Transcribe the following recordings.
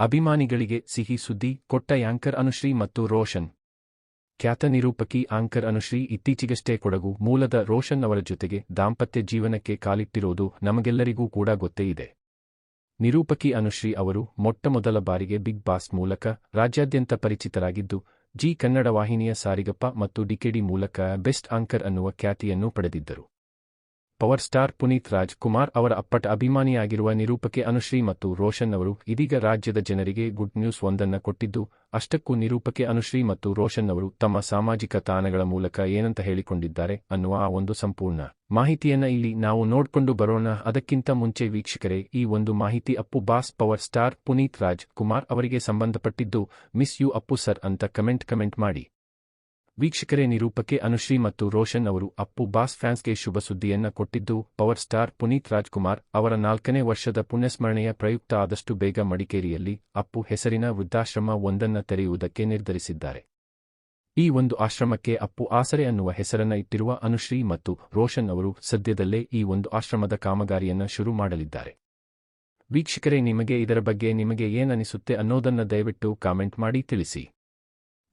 ಅಭಿಮಾನಿಗಳಿಗೆ ಸಿಹಿ ಸುದ್ದಿ, ಕೊಟ್ಟ ಆಂಕರ್ ಅನುಶ್ರೀ ಮತ್ತು ರೋಷನ್. ಖ್ಯಾತ ನಿರೂಪಕಿ ಆಂಕರ್ ಅನುಶ್ರೀ ಇತ್ತೀಚೆಗಷ್ಟೇ ಕೊಡಗು ಮೂಲದ ರೋಷನ್ ಅವರ ಜೊತೆಗೆ ದಾಂಪತ್ಯ ಜೀವನಕ್ಕೆ ಕಾಲಿಟ್ಟಿರೋದು ನಮಗೆಲ್ಲರಿಗೂ ಕೂಡ ಗೊತ್ತೇ ಇದೆ. ನಿರೂಪಕಿ ಅನುಶ್ರೀ ಅವರು ಮೊಟ್ಟಮೊದಲ ಬಾರಿಗೆ ಬಿಗ್ ಬಾಸ್ ಮೂಲಕ ರಾಜ್ಯಾದ್ಯಂತ ಪರಿಚಿತರಾಗಿದ್ದು, ಜಿ ಕನ್ನಡ ವಾಹಿನಿಯ ಸಾರಿಗಪ್ಪ ಮತ್ತು ಡಿಕೆಡಿ ಮೂಲಕ ಬೆಸ್ಟ್ ಆಂಕರ್ ಅನ್ನುವ ಖ್ಯಾತಿಯನ್ನು ಪಡೆದಿದ್ದರು. ಪವರ್ ಸ್ಟಾರ್ ಪುನೀತ್ ರಾಜ್ ಕುಮಾರ್ ಅವರ ಅಪ್ಪಟ ಅಭಿಮಾನಿಯಾಗಿರುವ ನಿರೂಪಕೆ ಅನುಶ್ರೀ ಮತ್ತು ರೋಷನ್ ಅವರು ಇದೀಗ ರಾಜ್ಯದ ಜನರಿಗೆ ಗುಡ್ ನ್ಯೂಸ್ ಒಂದನ್ನ ಕೊಟ್ಟಿದ್ದು, ಅಷ್ಟಕ್ಕೂ ನಿರೂಪಕೆ ಅನುಶ್ರೀ ಮತ್ತು ರೋಷನ್ ಅವರು ತಮ್ಮ ಸಾಮಾಜಿಕ ತಾಣಗಳ ಮೂಲಕ ಏನಂತ ಹೇಳಿಕೊಂಡಿದ್ದಾರೆ ಅನ್ನುವ ಆ ಒಂದು ಸಂಪೂರ್ಣ ಮಾಹಿತಿಯನ್ನ ಇಲ್ಲಿ ನಾವು ನೋಡ್ಕೊಂಡು ಬರೋಣ. ಅದಕ್ಕಿಂತ ಮುಂಚೆ ವೀಕ್ಷಕರೇ, ಈ ಒಂದು ಮಾಹಿತಿ Appu boss power star Puneeth Raj Kumar ಅವರಿಗೆ ಸಂಬಂಧಪಟ್ಟಿದ್ದು, ಮಿಸ್ ಯು ಅಪ್ಪು ಸರ್ ಅಂತ ಕಮೆಂಟ್ ಕಮೆಂಟ್ ಮಾಡಿ. ವೀಕ್ಷಕರೇ, ನಿರೂಪಕೆ ಅನುಶ್ರೀ ಮತ್ತು ರೋಷನ್ ಅವರು ಅಪ್ಪು ಬಾಸ್ ಫ್ಯಾನ್ಸ್ಗೆ ಶುಭ ಸುದ್ದಿಯನ್ನ ಕೊಟ್ಟಿದ್ದು, ಪವರ್ ಸ್ಟಾರ್ ಪುನೀತ್ ರಾಜ್ಕುಮಾರ್ ಅವರ ನಾಲ್ಕನೇ ವರ್ಷದ ಪುಣ್ಯಸ್ಮರಣೆಯ ಪ್ರಯುಕ್ತ ಆದಷ್ಟು ಬೇಗ ಮಡಿಕೇರಿಯಲ್ಲಿ ಅಪ್ಪು ಹೆಸರಿನ ವೃದ್ಧಾಶ್ರಮ ಒಂದನ್ನ ತೆರೆಯುವುದಕ್ಕೆ ನಿರ್ಧರಿಸಿದ್ದಾರೆ. ಈ ಒಂದು ಆಶ್ರಮಕ್ಕೆ ಅಪ್ಪು ಆಸರೆ ಅನ್ನುವ ಹೆಸರನ್ನ ಇಟ್ಟಿರುವ ಅನುಶ್ರೀ ಮತ್ತು ರೋಷನ್ ಅವರು ಸದ್ಯದಲ್ಲೇ ಈ ಒಂದು ಆಶ್ರಮದ ಕಾಮಗಾರಿಯನ್ನ ಶುರು ಮಾಡಲಿದ್ದಾರೆ. ವೀಕ್ಷಕರೇ, ನಿಮಗೆ ಇದರ ಬಗ್ಗೆ ನಿಮಗೆ ಏನನಿಸುತ್ತೆ ಅನ್ನೋದನ್ನ ದಯವಿಟ್ಟು ಕಾಮೆಂಟ್ ಮಾಡಿ ತಿಳಿಸಿ.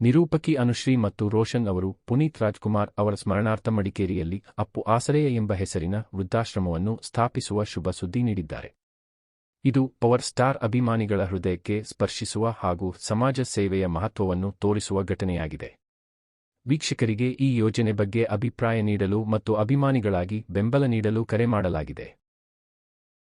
ನಿರೂಪಕಿ ಅನುಶ್ರೀ ಮತ್ತು ರೋಷನ್ ಅವರು ಪುನೀತ್ ರಾಜ್ಕುಮಾರ್ ಅವರ ಸ್ಮರಣಾರ್ಥ ಮಡಿಕೇರಿಯಲ್ಲಿ ಅಪ್ಪು ಆಸರೆಯ ಎಂಬ ಹೆಸರಿನ ವೃದ್ಧಾಶ್ರಮವನ್ನು ಸ್ಥಾಪಿಸುವ ಶುಭ ಸುದ್ದಿ ನೀಡಿದ್ದಾರೆ. ಇದು ಪವರ್ ಸ್ಟಾರ್ ಅಭಿಮಾನಿಗಳ ಹೃದಯಕ್ಕೆ ಸ್ಪರ್ಶಿಸುವ ಹಾಗೂ ಸಮಾಜ ಸೇವೆಯ ಮಹತ್ವವನ್ನು ತೋರಿಸುವ ಘಟನೆಯಾಗಿದೆ. ವೀಕ್ಷಕರಿಗೆ ಈ ಯೋಜನೆ ಬಗ್ಗೆ ಅಭಿಪ್ರಾಯ ನೀಡಲು ಮತ್ತು ಅಭಿಮಾನಿಗಳಾಗಿ ಬೆಂಬಲ ನೀಡಲು ಕರೆ ಮಾಡಲಾಗಿದೆ.